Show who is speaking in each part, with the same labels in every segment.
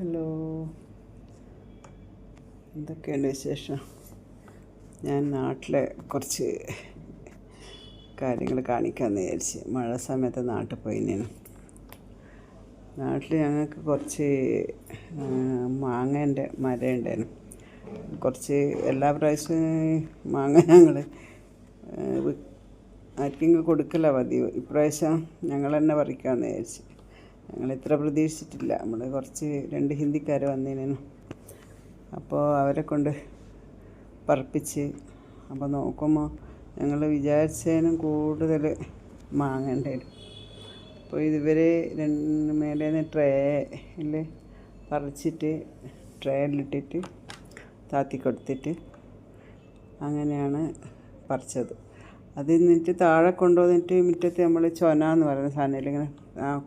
Speaker 1: Hello. എന്തൊക്കെയുണ്ട് വിശേഷം? ഞാൻ നാട്ടിലെ കുറച്ച് കാര്യങ്ങൾ കാണിക്കാമെന്ന് വിചാരിച്ച്. മഴ സമയത്ത് നാട്ടിൽ പോയി ഞാൻ നാട്ടിൽ ഞങ്ങൾക്ക് കുറച്ച് മാങ്ങേന്റെ മരം ഉണ്ടായിരുന്നു കുറച്ച് എല്ലാ പ്രാവശ്യവും മാങ്ങ ഞങ്ങൾ ആർക്കെങ്കിലും കൊടുക്കല പതിവ്. ഇപ്രാവശ്യം ഞങ്ങൾ തന്നെ പറിക്കാമെന്ന് വിചാരിച്ച്. ഞങ്ങൾ ഇത്ര പ്രതീക്ഷിച്ചിട്ടില്ല. നമ്മൾ കുറച്ച് രണ്ട് ഹിന്ദിക്കാർ വന്നതിനു അപ്പോൾ അവരെ കൊണ്ട് പറപ്പിച്ച് അപ്പോൾ നോക്കുമ്പോൾ ഞങ്ങൾ വിചാരിച്ചതിനും കൂടുതൽ മാങ്ങ വരും അപ്പോൾ ഇതുവരെ രണ്ട് മേലേന്ന് ട്രേയിൽ പറിച്ചിട്ട് ട്രേയിലിട്ടിട്ട് താത്തി കൊടുത്തിട്ട് അങ്ങനെയാണ് പറിച്ചത്. അത് എന്നിട്ട് താഴെ കൊണ്ടുവന്നിട്ട് മുറ്റത്ത് നമ്മൾ ചൊന എന്ന് പറയുന്ന സാധനത്തിൽ ഇങ്ങനെ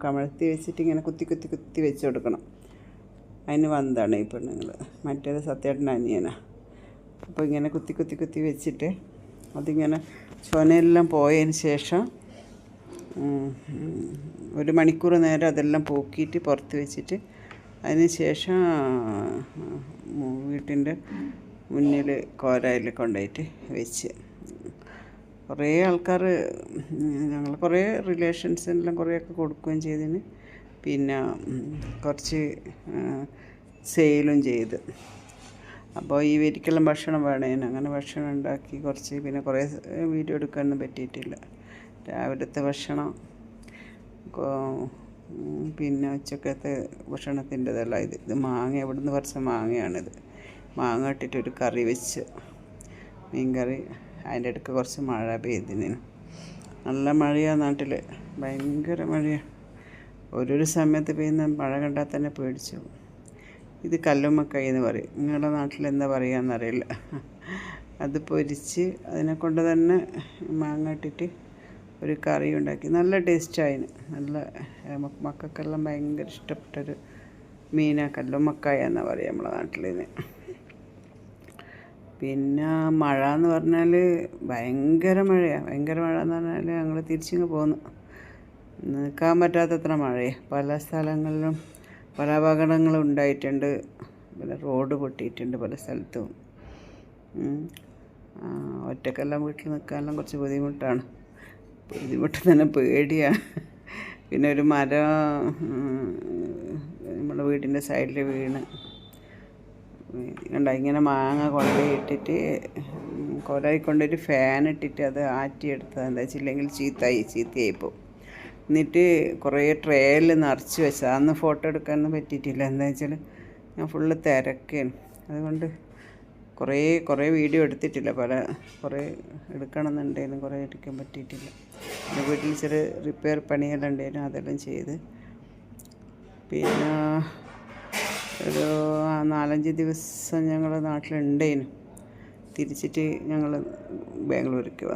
Speaker 1: കമഴ്ത്തി വെച്ചിട്ട് ഇങ്ങനെ കുത്തി കുത്തി കുത്തി വെച്ച് കൊടുക്കണം. അതിന് വന്നതാണ് ഈ പെണ്ണുങ്ങൾ മറ്റേത് സത്യേട്ടൻ അനിയനാണ് അപ്പോൾ ഇങ്ങനെ കുത്തി കുത്തി കുത്തി വെച്ചിട്ട് അതിങ്ങനെ ചൊനയെല്ലാം പോയതിന് ശേഷം ഒരു മണിക്കൂർ നേരം അതെല്ലാം പോക്കിയിട്ട് പുറത്ത് വെച്ചിട്ട് അതിന് ശേഷം വീട്ടിന്റെ മുന്നിൽ കോരയിൽ കൊണ്ടുപോയിട്ട് വെച്ച്. കുറേ ആൾക്കാർ ഞങ്ങൾ കുറേ റിലേഷൻസിനെല്ലാം കുറേയൊക്കെ കൊടുക്കുകയും ചെയ്തതിന് പിന്നെ കുറച്ച് സെയിലും ചെയ്ത്. അപ്പോൾ ഈ വീട്ടിലെല്ലാം ഭക്ഷണം വേണേന്. അങ്ങനെ ഭക്ഷണം ഉണ്ടാക്കി കുറച്ച് പിന്നെ കുറേ വീഡിയോ എടുക്കാനൊന്നും പറ്റിയിട്ടില്ല. രാവിലത്തെ ഭക്ഷണം പിന്നെ ഉച്ചക്കത്തെ ഭക്ഷണത്തിന്റെതല്ല ഇത്. ഇത് മാങ്ങ എവിടുന്ന് പറിച്ച മാങ്ങയാണിത്. മാങ്ങ ഇട്ടിട്ടൊരു കറി വെച്ച്. മീൻ കറി അതിന്റെ ഇടയ്ക്ക് കുറച്ച് മഴ പെയ്തിന്. നല്ല മഴയാണ് നാട്ടിൽ ഭയങ്കര മഴയാണ് ഓരോരോ സമയത്ത് പെയ്യുന്ന മഴ കണ്ടാൽ തന്നെ പേടിച്ചു ഇത് കല്ലുമ്മക്കൈ എന്ന് പറയും. നിങ്ങളുടെ നാട്ടിൽ എന്താ പറയുകയെന്നറിയില്ല അത് പൊരിച്ച് അതിനെ കൊണ്ട് തന്നെ മാങ്ങ ഇട്ടിട്ട് ഒരു കറി ഉണ്ടാക്കി. നല്ല ടേസ്റ്റായിന് നല്ല മക്കൾക്കെല്ലാം ഭയങ്കര ഇഷ്ടപ്പെട്ടൊരു മീനാ കല്ലുമ്മക്കായ എന്നാണ് പറയുക നമ്മളെ നാട്ടിൽ ഇതിന് പിന്നെ മഴ എന്ന് പറഞ്ഞാൽ ഭയങ്കര മഴയാണ് ഭയങ്കര മഴ എന്ന് പറഞ്ഞാൽ ഞങ്ങൾ തിരിച്ചിങ്ങ് പോന്നു നിൽക്കാൻ പറ്റാത്തത്ര മഴയാണ് പല സ്ഥലങ്ങളിലും പല അപകടങ്ങളും ഉണ്ടായിട്ടുണ്ട് പിന്നെ റോഡ് പൊട്ടിയിട്ടുണ്ട് പല സ്ഥലത്തും ഒറ്റക്കെല്ലാം വീട്ടിൽ നിൽക്കാനെല്ലാം കുറച്ച് ബുദ്ധിമുട്ടാണ് ബുദ്ധിമുട്ട് തന്നെ പേടിയാണ് പിന്നെ ഒരു മരം നമ്മുടെ വീടിന്റെ സൈഡിൽ വീണ് കണ്ട ഇങ്ങനെ മാങ്ങ കൊണ്ടുപോയിട്ടിട്ട് കുറേ കൊണ്ടൊരു ഫാൻ ഇട്ടിട്ട് അത് ആറ്റിയെടുത്തത്. എന്താ വെച്ചില്ലെങ്കിൽ ചീത്തായി പോകും എന്നിട്ട് കുറേ ട്രേയിൽ നിറച്ച് വെച്ചത്. അന്ന് ഫോട്ടോ എടുക്കാനൊന്നും പറ്റിയിട്ടില്ല. എന്താ വെച്ചാൽ ഞാൻ ഫുള്ള് തിരക്കാണ്. അതുകൊണ്ട് കുറേ കുറേ വീഡിയോ എടുത്തിട്ടില്ല. പല കുറേ എടുക്കണമെന്നുണ്ടായിരുന്നു കുറേ എടുക്കാൻ പറ്റിയിട്ടില്ല. എന്റെ വീട്ടിൽ ചെറിയ റിപ്പയർ പണിയെല്ലാം ഉണ്ടായിരുന്നു. അതെല്ലാം ചെയ്ത്. പിന്നെ ഒരു നാലഞ്ച് ദിവസം ഞങ്ങൾ നാട്ടിലുണ്ടേനു. തിരിച്ചിട്ട് ഞങ്ങൾ ബാംഗ്ലൂർക്ക് വന്നു.